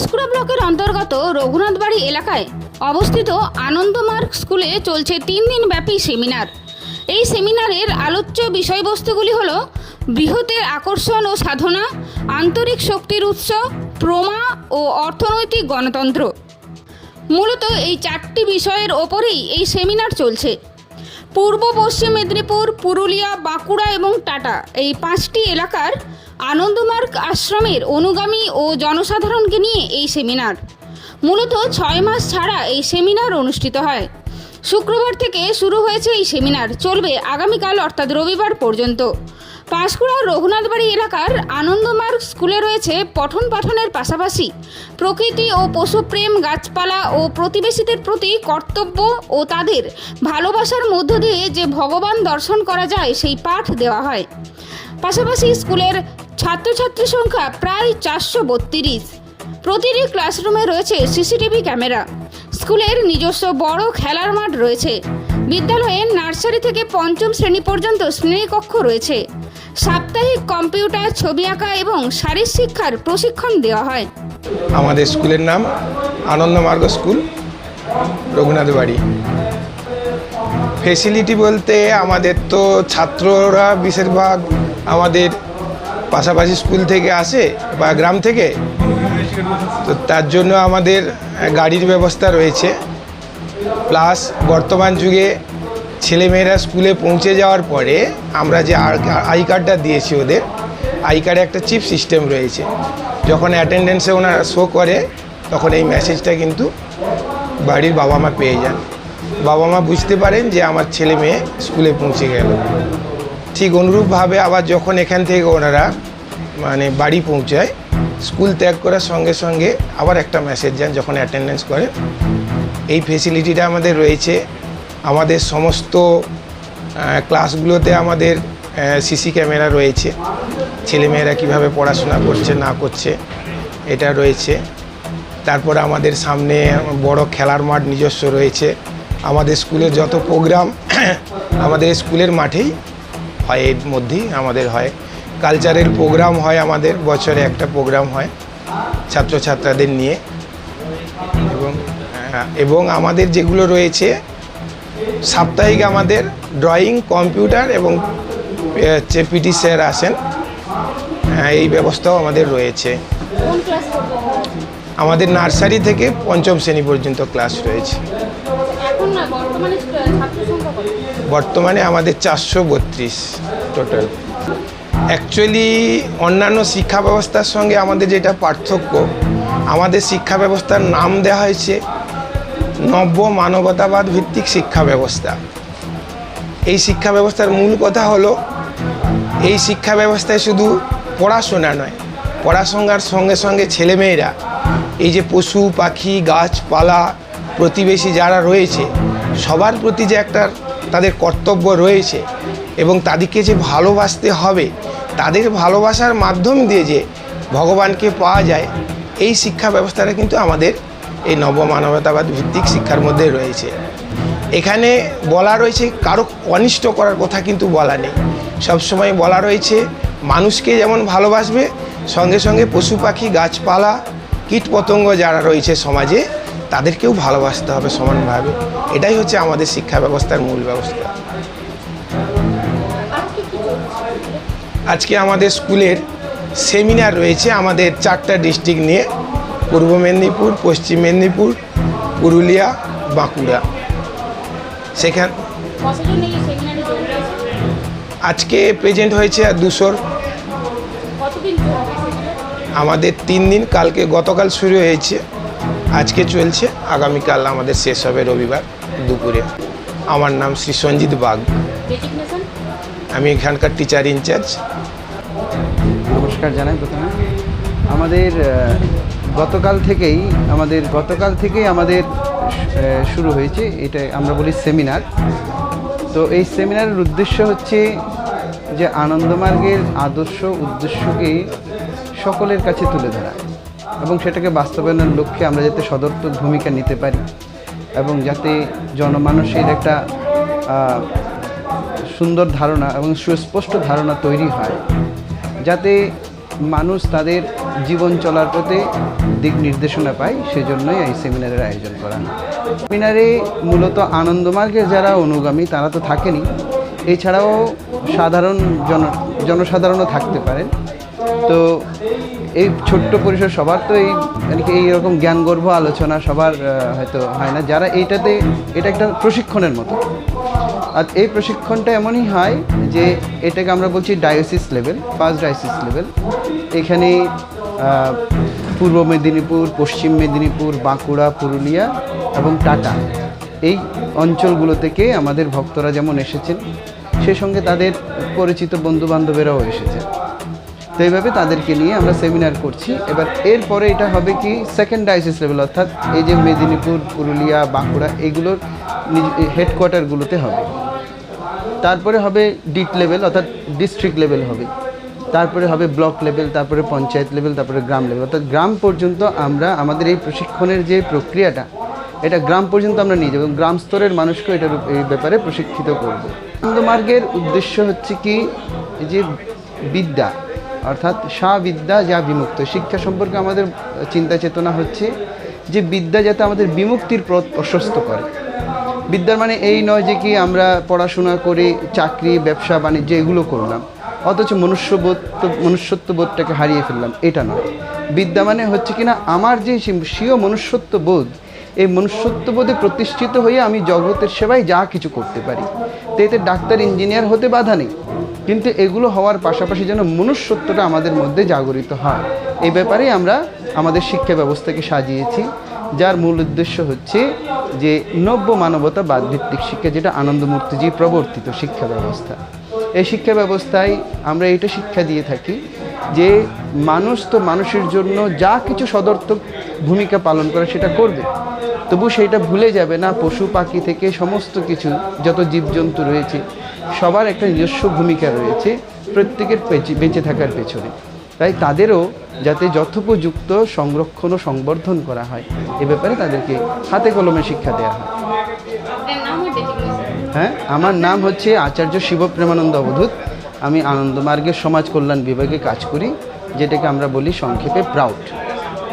পাঁশকুড়া ব্লকের অন্তর্গত রঘুনাথবাড়ি এলাকায় অবস্থিত আনন্দমার্গ স্কুলে চলছে তিন দিন ব্যাপী সেমিনার। এই সেমিনারের আলোচ্য বিষয়বস্তুগুলি হল বৃহতের আকর্ষণ ও সাধনা, আন্তরিক শক্তির উৎস, প্রমা ও অর্থনৈতিক গণতন্ত্র। মূলত এই চারটি বিষয়ের ওপরেই এই সেমিনার চলছে। পূর্ব পশ্চিম মেদিনীপুর, পুরুলিয়া, বাঁকুড়া এবং টাটা এই পাঁচটি এলাকার আনন্দমার্গ আশ্রমের অনুগামী ও জনসাধারণকে নিয়ে এই সেমিনার। মূলত ছয় মাস ছাড়া এই সেমিনার অনুষ্ঠিত হয়। শুক্রবার থেকে শুরু হয়েছে এই সেমিনার। চলবে আগামীকাল, অর্থাৎ রবিবার পর্যন্ত। পাঁশকুড়ার রঘুনাথবাড়ি এলাকার আনন্দমার্গ স্কুলে রয়েছে পঠন পাঠনের পাশাপাশি প্রকৃতি ও পশুপ্রেম গাছপালা ও প্রতিবেশীদের প্রতি কর্তব্য ও তাদের ভালোবাসার মধ্য দিয়ে যে ভগবান দর্শন করা যায়, সেই পাঠ দেওয়া হয়। পাশাপাশি স্কুলের ছাত্রছাত্রী সংখ্যা প্রায় চারশো বত্রিশ। প্রতিটি ক্লাসরুমে রয়েছে সিসিটিভি ক্যামেরা। স্কুলের নিজস্ব বড় খেলার মাঠ রয়েছে। বিদ্যালয়ে নার্সারি থেকে পঞ্চম শ্রেণি পর্যন্ত শ্রেণীকক্ষ রয়েছে। সাপ্তাহিক কম্পিউটার ছবি আঁকা এবং শারীর শিক্ষার প্রশিক্ষণ দেওয়া হয়। আমাদের স্কুলের নাম আনন্দমার্গ স্কুল, রঘুনাথ বাড়ি। ফেসিলিটি বলতে আমাদের তো ছাত্ররা বেশিরভাগ আমাদের পাশাপাশি স্কুল থেকে আসে বা গ্রাম থেকে, তো তার জন্য আমাদের গাড়ির ব্যবস্থা রয়েছে। প্লাস বর্তমান যুগে ছেলেমেয়েরা স্কুলে পৌঁছে যাওয়ার পরে আমরা যে আই কার্ডটা দিয়েছি ওদের, আই কার্ডে একটা চিপ সিস্টেম রয়েছে। যখন অ্যাটেন্ডেন্সে ওনারা শো করে, তখন এই মেসেজটা কিন্তু বাড়ির বাবা মা পেয়ে যান। বাবা মা বুঝতে পারেন যে আমার ছেলে মেয়ে স্কুলে পৌঁছে গেল। ঠিক অনুরূপভাবে আবার যখন এখান থেকে ওনারা মানে বাড়ি পৌঁছায়, স্কুল ত্যাগ করার সঙ্গে সঙ্গে আবার একটা মেসেজ যান যখন অ্যাটেন্ডেন্স করে। এই ফেসিলিটিটা আমাদের রয়েছে। আমাদের সমস্ত ক্লাসগুলোতে আমাদের সিসি ক্যামেরা রয়েছে। ছেলেমেয়েরা কীভাবে পড়াশোনা করছে, না করছে, এটা রয়েছে। তারপর আমাদের সামনে বড় খেলার মাঠ নিজস্ব রয়েছে। আমাদের স্কুলের যত প্রোগ্রাম আমাদের স্কুলের মাঠেই হয় এর মধ্যেই আমাদের হয়। কালচারের প্রোগ্রাম হয় আমাদের বছরে একটা প্রোগ্রাম হয় ছাত্রছাত্রাদের নিয়ে। এবং আহ, এবং আমাদের যেগুলো রয়েছে সাপ্তাহিক আমাদের ড্রয়িং কম্পিউটার এবং হচ্ছে পিটি স্যার আসেন। হ্যাঁ, এই ব্যবস্থাও আমাদের রয়েছে। আমাদের নার্সারি থেকে পঞ্চম শ্রেণি পর্যন্ত ক্লাস রয়েছে। বর্তমানে আমাদের চারশো বত্রিশ টোটাল অ্যাকচুয়ালি অন্যান্য শিক্ষা ব্যবস্থার সঙ্গে আমাদের যেটা পার্থক্য, আমাদের শিক্ষা ব্যবস্থার নাম দেওয়া হয়েছে নব্য মানবতাবাদ ভিত্তিক শিক্ষা ব্যবস্থা। এই শিক্ষা ব্যবস্থার মূল কথা হলো, এই শিক্ষা ব্যবস্থায় শুধু পড়াশোনা নয়, পড়াশোনার সঙ্গে সঙ্গে ছেলেমেয়েরা, এই যে পশু, পাখি, গাছপালা, প্রতিবেশী যারা রয়েছে, সবার প্রতি যে একটা তাদের কর্তব্য রয়েছে এবং তাদেরকে যে ভালোবাসতে হবে, তাদের ভালোবাসার মাধ্যম দিয়ে যে ভগবানকে পাওয়া যায়, এই শিক্ষা ব্যবস্থাটা কিন্তু আমাদের এই নবমানবতাবাদ ভিত্তিক শিক্ষার মধ্যে রয়েছে। এখানে বলা রয়েছে, কারও অনিষ্ট করার কথা কিন্তু বলা নেই। সবসময় বলা রয়েছে, মানুষকে যেমন ভালোবাসবে, সঙ্গে সঙ্গে পশু পাখি, গাছপালা, কীটপতঙ্গ যারা রয়েছে সমাজে তাদেরকেও ভালোবাসতে হবে সমানভাবে। এটাই হচ্ছে আমাদের শিক্ষা ব্যবস্থার মূল ব্যবস্থা। আজকে আমাদের স্কুলের সেমিনার রয়েছে আমাদের চারটা ডিস্ট্রিক্ট নিয়ে। পূর্ব মেদিনীপুর, পশ্চিম মেদিনীপুর, পুরুলিয়া, বাঁকুড়া। সেখান আজকে প্রেজেন্ট হয়েছে দুশোর। আমাদের তিন দিন, কালকে গতকাল শুরু হয়েছে। আজকে চলছে আগামীকাল আমাদের শেষ হবে রবিবার দুপুরে। আমার নাম শ্রী সঞ্জিত বাগ। আমি এখানকার টিচার ইনচার্জ নমস্কার জানাই প্রথমে। আমাদের গতকাল থেকেই আমাদের গতকাল থেকেই আমাদের শুরু হয়েছে এটা আমরা বলি সেমিনার তো এই সেমিনারের উদ্দেশ্য হচ্ছে যে আনন্দমার্গের আদর্শ উদ্দেশ্যকে সকলের কাছে তুলে ধরা। এবং সেটাকে বাস্তবায়নের লক্ষ্যে আমরা যাতে সদর্থক ভূমিকা নিতে পারি এবং যাতে জনমানসের একটা সুন্দর ধারণা এবং সুস্পষ্ট ধারণা তৈরি হয়, যাতে মানুষ তাদের জীবন চলার পথে দিক নির্দেশনা পাই সেজন্যই এই সেমিনারের আয়োজন করা সেমিনারে মূলত আনন্দমার্গের যারা অনুগামী, তারা তো থাকেনি। এছাড়াও সাধারণ জন, জনসাধারণও থাকতে পারেন। তো এই ছোট্ট পরিসর সবার তো এই মানে কি এইরকম জ্ঞানগর্ভ আলোচনা সবার হয়তো হয় না। যারা এইটাতে, এটা একটা প্রশিক্ষণের মতো। আর এই প্রশিক্ষণটা এমনই হয় যে এটাকে আমরা বলছি diocese level, first diocese level. এখানে পূর্ব মেদিনীপুর, পশ্চিম মেদিনীপুর, বাঁকুড়া, পুরুলিয়া এবং টাটা এই অঞ্চলগুলো থেকে আমাদের ভক্তরা যেমন এসেছেন, সে সঙ্গে তাদের পরিচিত বন্ধু বান্ধবেরাও এসেছেন। তো এইভাবে তাদেরকে নিয়ে আমরা সেমিনার করছি। এবার এরপরে এটা হবে কি সেকেন্ড ডায়াসিস লেভেল অর্থাৎ এই যে মেদিনীপুর, পুরুলিয়া, বাঁকুড়া এগুলোর হেডকোয়ার্টারগুলোতে হবে। তারপরে হবে ডিট লেভেল অর্থাৎ ডিস্ট্রিক্ট লেভেল হবে। তারপরে হবে ব্লক লেভেল তারপরে পঞ্চায়েত লেভেল তারপরে গ্রাম লেভেল অর্থাৎ গ্রাম পর্যন্ত আমরা আমাদের এই প্রশিক্ষণের যে প্রক্রিয়াটা, এটা গ্রাম পর্যন্ত আমরা নিয়ে যাব গ্রাম স্তরের মানুষকে এটার এই ব্যাপারে প্রশিক্ষিত করব। আনন্দমার্গের উদ্দেশ্য হচ্ছে কি? যে বিদ্যা। অর্থাৎ সা বিদ্যা যা বিমুক্ত। শিক্ষা সম্পর্কে আমাদের চিন্তা চেতনা হচ্ছে যে বিদ্যা যাতে আমাদের বিমুক্তির পথ প্রশস্ত করে। বিদ্যার মানে এই নয় যে কি আমরা পড়াশোনা করে, চাকরি, ব্যবসা, বাণিজ্য, এগুলো করলাম। অথচ মনুষ্যবোধ, মনুষ্যত্ববোধটাকে হারিয়ে ফেললাম, এটা নয়। বিদ্যা মানে হচ্ছে কিনা আমার যে স্বীয় মনুষ্যত্ববোধ, এই মনুষ্যত্ববোধে প্রতিষ্ঠিত হয়ে আমি জগতের সেবায় যা কিছু করতে পারি। তো এতে ডাক্তার, ইঞ্জিনিয়ার হতে বাধা নেই। কিন্তু এগুলো হওয়ার পাশাপাশি যেন মনুষ্যত্বটা আমাদের মধ্যে জাগরিত হয়। এই ব্যাপারে আমরা আমাদের শিক্ষা ব্যবস্থাকে সাজিয়েছি, যার মূল উদ্দেশ্য হচ্ছে যে নব্য মানবতা ভিত্তিক শিক্ষা, যেটা আনন্দমূর্তিজি প্রবর্তিত শিক্ষা ব্যবস্থা। এই শিক্ষা ব্যবস্থায় আমরা এটা শিক্ষা দিয়ে থাকি যে মানুষ তো মানুষের জন্য যা কিছু সদর্থক ভূমিকা পালন করে সেটা করবে। তবু সেইটা ভুলে যাবে না পশু পাখি থেকে সমস্ত কিছু যত জীবজন্তু রয়েছে সবার একটা নিজস্ব ভূমিকা রয়েছে প্রত্যেকের বেঁচে থাকার পেছনে। তাই তাদেরও যাতে যথোপযুক্ত সংরক্ষণ ও সংবর্ধন করা হয় এ ব্যাপারে তাদেরকে হাতে কলমে শিক্ষা দেওয়া হয়। হ্যাঁ আমার নাম হচ্ছে আচার্য শিবপ্রেমানন্দ অবধূত। আমি আনন্দমার্গের সমাজ কল্যাণ বিভাগে কাজ করি, যেটাকে আমরা বলি সংক্ষেপে প্রাউড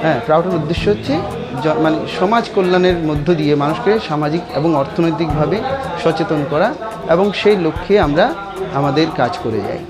হ্যাঁ প্রাউডের উদ্দেশ্য হচ্ছে মানে সমাজ কল্যাণের মধ্য দিয়ে মানুষকে সামাজিক এবং অর্থনৈতিকভাবে সচেতন করা এবং সেই লক্ষ্যে আমরা আমাদের কাজ করে যাই।